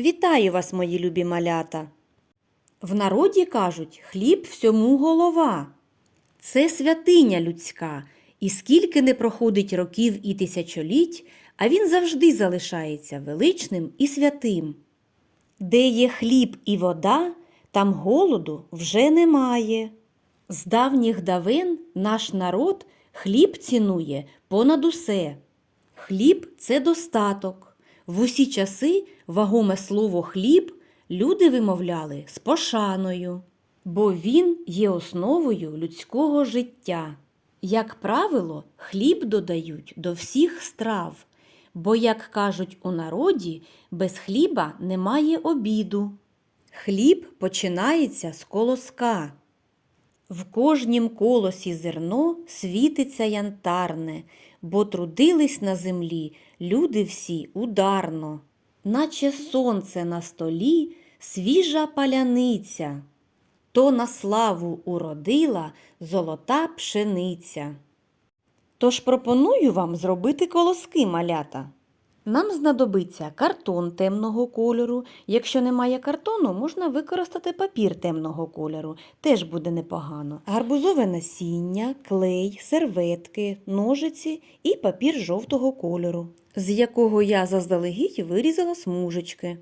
Вітаю вас, мої любі малята! В народі кажуть, хліб всьому голова. Це святиня людська, і скільки не проходить років і тисячоліть, а він завжди залишається величним і святим. Де є хліб і вода, там голоду вже немає. З давніх давен наш народ хліб цінує понад усе. Хліб це достаток. В усі часи вагоме слово хліб люди вимовляли з пошаною, бо він є основою людського життя. Як правило, хліб додають до всіх страв, бо, як кажуть у народі, без хліба немає обіду. Хліб починається з колоска. В кожнім колосі зерно світиться янтарне, бо трудились на землі люди всі ударно, наче сонце на столі, свіжа паляниця, то на славу уродила золота пшениця. Тож пропоную вам зробити колоски малята. Нам знадобиться картон темного кольору. Якщо немає картону, можна використати папір темного кольору, теж буде непогано. Гарбузове насіння, клей, серветки, ножиці і папір жовтого кольору, з якого я заздалегідь вирізала смужечки.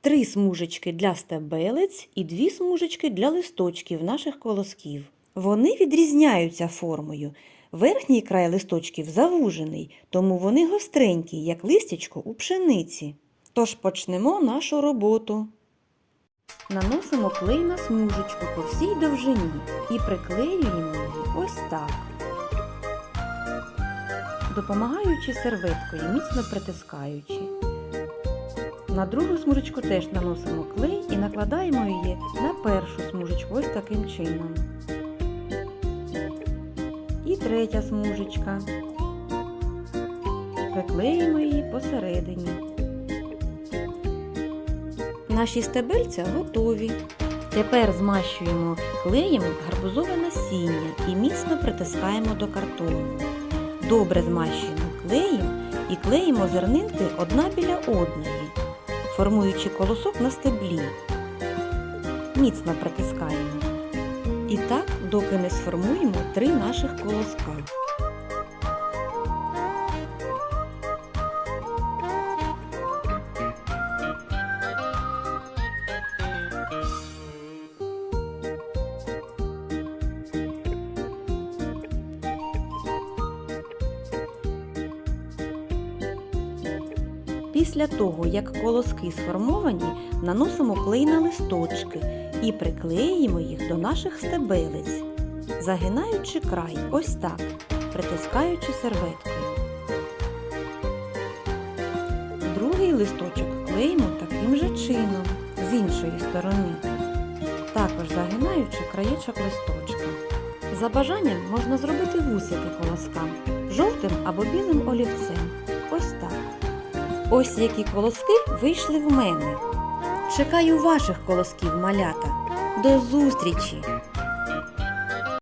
Три смужечки для стебелець і дві смужечки для листочків наших колосків. Вони відрізняються формою. Верхній край листочків завужений, тому вони гостренькі, як листячко у пшениці. Тож почнемо нашу роботу. Наносимо клей на смужечку по всій довжині і приклеюємо її ось так. Допомагаючи серветкою, міцно притискаючи. На другу смужечку теж наносимо клей і накладаємо її на першу смужечку ось таким чином. Третя смужечка. Приклеїмо її посередині. Наші стебельця готові. Тепер змащуємо клеєм гарбузове насіння і міцно притискаємо до картону. Добре змащуємо клеєм і клеїмо зернинки одна біля одної, формуючи колосок на стеблі. Міцно притискаємо. І так, доки не сформуємо три наших колоска. Після того, як колоски сформовані, наносимо клей на листочки і приклеїмо їх до наших стебелець, загинаючи край ось так, притискаючи серветкою. Другий листочок клеїмо таким же чином, з іншої сторони, також загинаючи краєчок листочка. За бажанням можна зробити вусики колоскам жовтим або білим олівцем. Ось які колоски вийшли в мене. Чекаю ваших колосків, малята. До зустрічі!